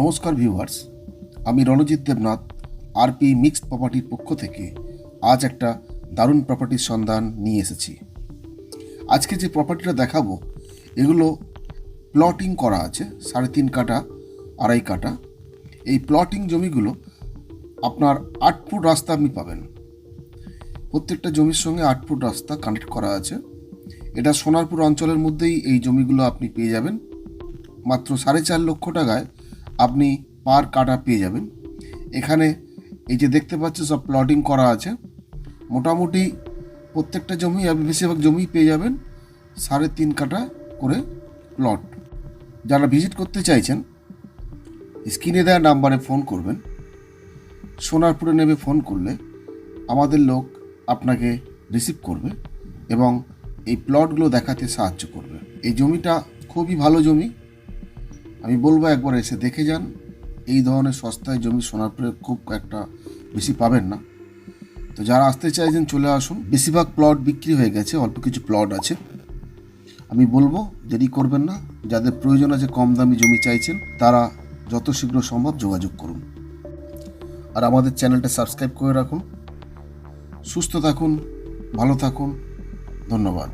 নমস্কার ভিউয়ার্স, আমি Ranjit Debnath, RP mixed প্রপার্টির পক্ষ থেকে আজ একটা দারুণ প্রপার্টির সন্ধান নিয়ে এসেছি। আজকে যে প্রপার্টিটা দেখাবো, এগুলো প্লটিং করা আছে, সাড়ে তিন কাটা আড়াই কাটা এই প্লটিং জমিগুলো আপনার আট ফুট রাস্তা আপনি পাবেন। প্রত্যেকটা জমির সঙ্গে আট ফুট রাস্তা কানেক্ট করা আছে। এটা সোনারপুর অঞ্চলের মধ্যেই এই জমিগুলো আপনি পেয়ে যাবেন। মাত্র সাড়ে চার লক্ষ টাকায় আপনি পার কাটা পেয়ে যাবেন। এখানে এই যে দেখতে পাচ্ছেন সব প্লটিং করা আছে। মোটামুটি প্রত্যেকটা জমি, আপনি বেশিরভাগ জমি পেয়ে যাবেন সাড়ে তিন কাটা করে প্লট যারা ভিজিট করতে চাইছেন স্ক্রিনে দেওয়া নাম্বারে ফোন করবেন। সোনারপুরে নেমে ফোন করলে আমাদের লোক আপনাকে রিসিভ করবে এবং এই প্লটগুলো দেখাতে সাহায্য করবে। এই জমিটা খুবই ভালো জমি। আমি বলব একবার এসে দেখে যান। এই ধরনের সস্তায় জমি সোনারপুরে খুব একটা বেশি পাবেন না। তো যারা আসতে চাইছেন চলে আসুন। বেশিরভাগ প্লট বিক্রি হয়ে গেছে, অল্প কিছু প্লট আছে। আমি বলব, দেরি করবেন না। যাদের প্রয়োজন আছে কম দামি জমি চাইছেন, তারা যত শীঘ্র সম্ভব যোগাযোগ করুন। আর আমাদের চ্যানেলটা সাবস্ক্রাইব করে রাখুন। সুস্থ থাকুন, ভালো থাকুন। ধন্যবাদ।